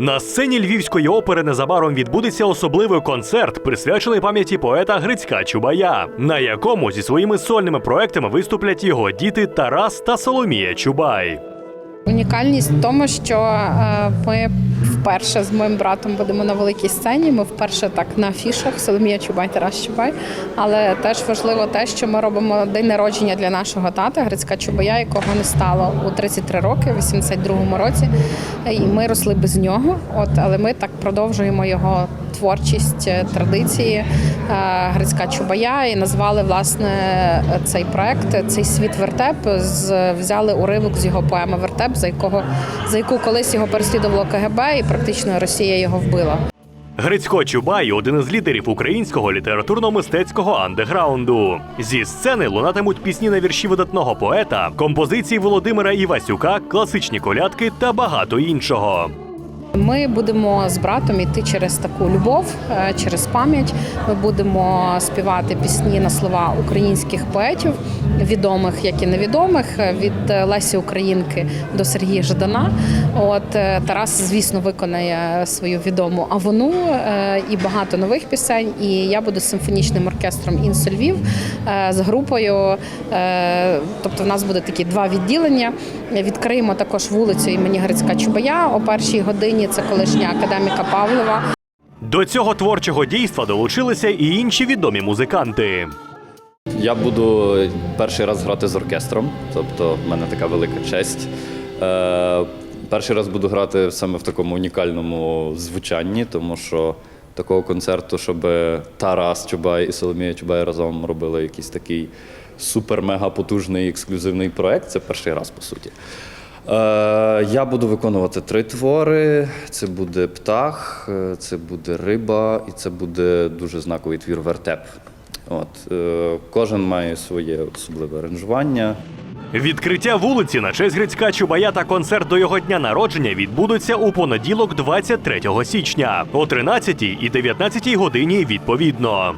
На сцені Львівської опери незабаром відбудеться особливий концерт, присвячений пам'яті поета Грицька Чубая, на якому зі своїми сольними проектами виступлять його діти Тарас та Соломія Чубай. Унікальність в тому, що е, ми вперше з моїм братом будемо на великій сцені. Ми вперше так на афішах Соломія Чубай, Тарас Чубай. Але теж важливо те, що ми робимо день народження для нашого тата Грицька Чубая, якого не стало у 33 роки, в 82-му році. І ми росли без нього. От, але ми так продовжуємо його творчість, е, традиції е, Грицька Чубая і назвали власне цей проект, цей світ вертеп. З взяли уривок з його поеми Вертеп, за якого за яку колись його переслідувало КГБ, і практично Росія його вбила. Грицько Чубай один із лідерів українського літературно-мистецького андеграунду. Зі сцени лунатимуть пісні на вірші видатного поета, композиції Володимира Івасюка, класичні колядки та багато іншого. Ми будемо з братом йти через таку любов, е, через пам'ять. Ми будемо співати пісні на слова українських поетів, відомих, як і невідомих, е, від Лесі Українки до Сергія Жадана. От е, Тарас, звісно, виконає свою відому Авону і багато нових пісень. І я буду з симфонічним оркестром Інсо Львів з групою. Тобто, в нас буде такі два відділення. Відкриємо також вулицю імені Грицька Чубая о першій годині. Це колишня академіка Павлова. До цього творчого дійства долучилися і інші відомі музиканти. Я буду перший раз грати з оркестром, тобто в мене така велика честь. Е, перший раз буду грати саме в такому унікальному звучанні, тому що такого концерту, щоб Тарас Чубай і Соломія Чубай разом робили якийсь такий супер-мега потужний ексклюзивний проект. Це перший раз по суті. Е, я буду виконувати три твори. Це буде птах, е, це буде риба, і це буде дуже знаковий твір вертеп. От, е, кожен має своє особливе аранжування. Відкриття вулиці на честь Грицька Чубая та концерт до його дня народження відбудуться у понеділок, 23 січня, о 13 і 19 годині відповідно.